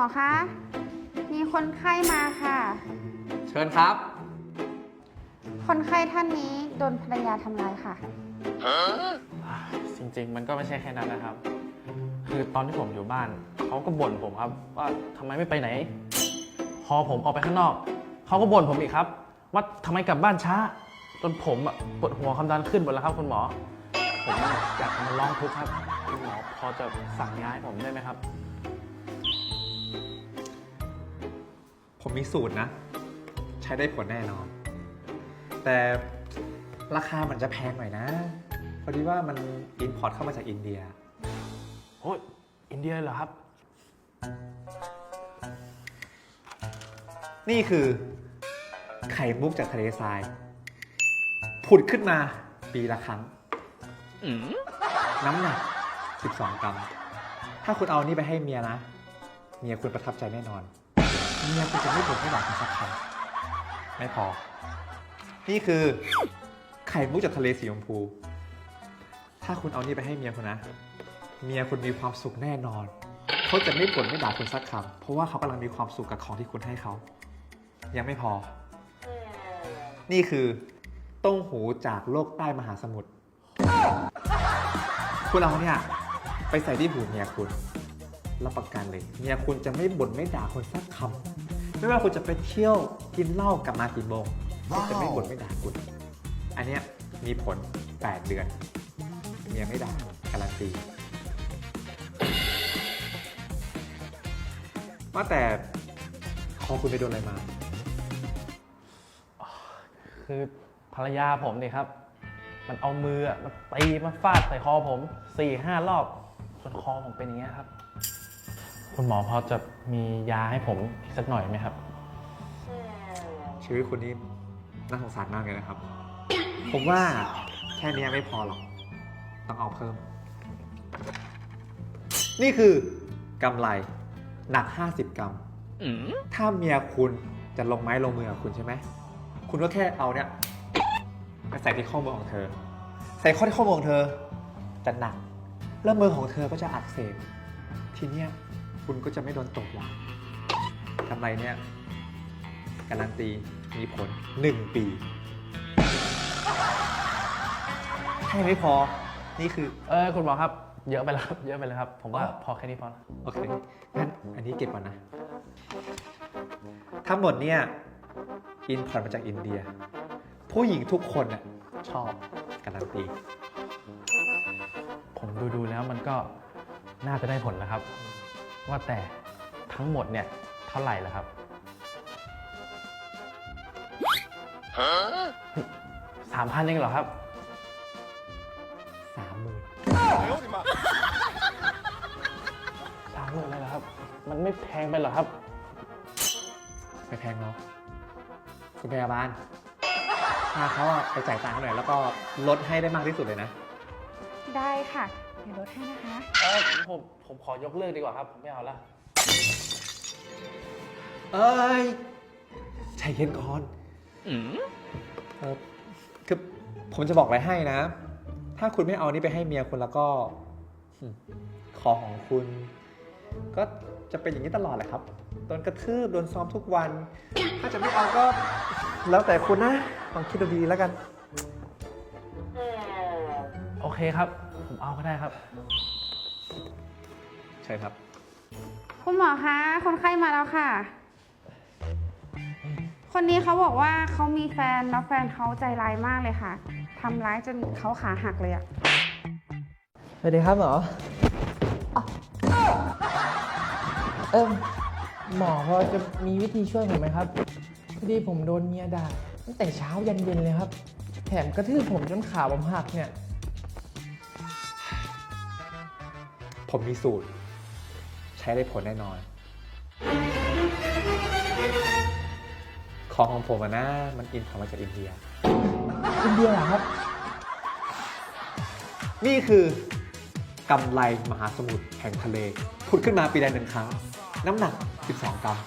หมอคะ มีคนไข้มาค่ะ เชิญครับ คนไข้ท่านนี้โดนภรรยาทำร้ายค่ะ จริงๆ มันก็ไม่ใช่แค่นั้นนะครับ คือตอนที่ผมอยู่บ้าน เขาก็บ่นผมครับ ว่าทำไมไม่ไปไหน พอผมออกไปข้างนอก เขาก็บ่นผมอีกครับ ว่าทำไมกลับบ้านช้า จนผมอะปวดหัวความดันขึ้นหมดแล้วครับคุณหมอ ผมอยากมาร้องทุกข์ครับคุณหมอพอจะสั่งย้ายผมได้ไหมครับ ผมมีสูตรนะ ใช้ได้ผลแน่นอน แต่ราคามันจะแพงหน่อยนะ พอดีว่ามันอินพอร์ตเข้ามาจากอินเดีย โอ้ยอินเดียเลยเหรอครับ นี่คือ ไข่มุกจากทะเลทราย ผุดขึ้นมาปีละครั้ง น้ำหนัก 12 กรัม ถ้าคุณเอานี่ไปให้เมียนะ เมียคุณประทับใจแน่นอน เมียคุณจะไม่บ่นไม่ด่าคุณสักคำไม่พอ นี่คือไข่มุกจากทะเลสีชมพู ถ้าคุณเอานี่ไปให้เมียคุณนะ เมียคุณมีความสุขแน่นอน เขาจะไม่บ่นไม่ด่าคุณสักคำเพราะว่าเขากำลังมีความสุขกับของที่คุณให้เขา ยังไม่พอ นี่คือต้งหูจากโลกใต้มหาสมุทร คุณเอาเนี่ย ไปใส่ที่หูเมียคุณ รับประกันเลยเมียคุณจะไม่บ่นไม่ด่าคุณสักคำไม่ว่าคุณจะไปเที่ยวกินเหล้ากลับมากี่โมงคุณจะไม่บ่นไม่ด่าคุณอันเนี้ยมีผล 8 เดือนเมียไม่ด่าการันตีว่าแต่คอคุณไปโดนอะไรมา คือภรรยาผมนี่ครับ มันเอามือมาตีมาฟาดใส่คอผมสี่ห้ารอบจนคอผมเป็นอย่างเงี้ยครับ คุณหมอพอจะมียาให้ผมอีกสักหน่อยไหมครับ ชีวิตคุณนี่น่าสงสารมากเลยนะครับ ผมว่าแค่เนี้ยไม่พอหรอก ต้องเอาเพิ่ม นี่คือกำไรหนัก 50 กรัม ถ้าเมียคุณจะลงไม้ลงมือกับคุณใช่ไหม คุณก็แค่เอาเนี่ยไปใส่ที่ข้อมือของเธอ ใส่ข้อที่ข้อมือของเธอจะหนัก แล้วมือของเธอก็จะอักเสบ ทีเนี้ย คุณก็จะไม่โดนตบหลังกำไรเนี่ยการันตีมีผล 1 ปีให้ไม่พอ นี่คือ เออคุณหมอครับ เยอะไปแล้วครับ เยอะไปแล้วครับ ผมว่าพอแค่นี้พอแล้วโอเค งั้นอันนี้เก็บก่อนนะ ทั้งหมดเนี่ย อินพอร์ตมาจากอินเดีย ผู้หญิงทุกคนน่ะชอบ การันตี ผมดูดูๆแล้วมันก็น่าจะได้ผลนะครับ ว่าแต่ทั้งหมดเนี่ยเท่าไหร่แล้วครับสามพันเองเหรอครับสามหมื่นสามหมื่นเลยเหรอครับ มันไม่แพงไปเหรอครับ ไม่แพงเนาะคุณพยาบาลพาเขาอะไปจ่ายตังค์หน่อยแล้วก็ลดให้ได้มากที่สุดเลยนะ ได้ค่ะ เดี๋ยวลดให้นะคะ เออผมผมขอยกเลิกดีกว่าครับ ผมไม่เอาละ เอ้ยใจเย็นก่อนเออคือผมจะบอกอะไรให้นะ ถ้าคุณไม่เอานี่ไปให้เมียคุณแล้วก็อืมคอของคุณ ก็จะเป็นอย่างนี้ตลอดแหละครับโดนกระทืบโดนซ้อมทุกวัน ถ้าจะไม่เอาก็ แล้วแต่คุณนะลองคิดดูดีแล้วกัน โอเคครับ ผมเอาก็ได้ครับ ใช่ครับ คุณหมอคะ คนไข้มาแล้วค่ะ คนนี้เขาบอกว่าเขามีแฟนแล้วแฟนเขาใจร้ายมากเลยค่ะทำร้ายจนเขาขาหักเลยอะสวัสดีครับหมออะเออหมอพอจะมีวิธีช่วยผมไหมครับพอดีผมโดนเมียด่าตั้งแต่เช้ายันเย็นเลยครับ แถมกระทืบผมจนขาผมหักเนี่ย ผมมีสูตร ใช้ได้ผลแน่นอน ของของผมอะนะ มันอินพอร์ตมาจากอินเดีย อินเดียเหรอครับ นี่คือกำไรมหาสมุทรแห่งทะเล ผุดขึ้นมาปีละหนึ่งครั้ง น้ำหนัก 12 กรัม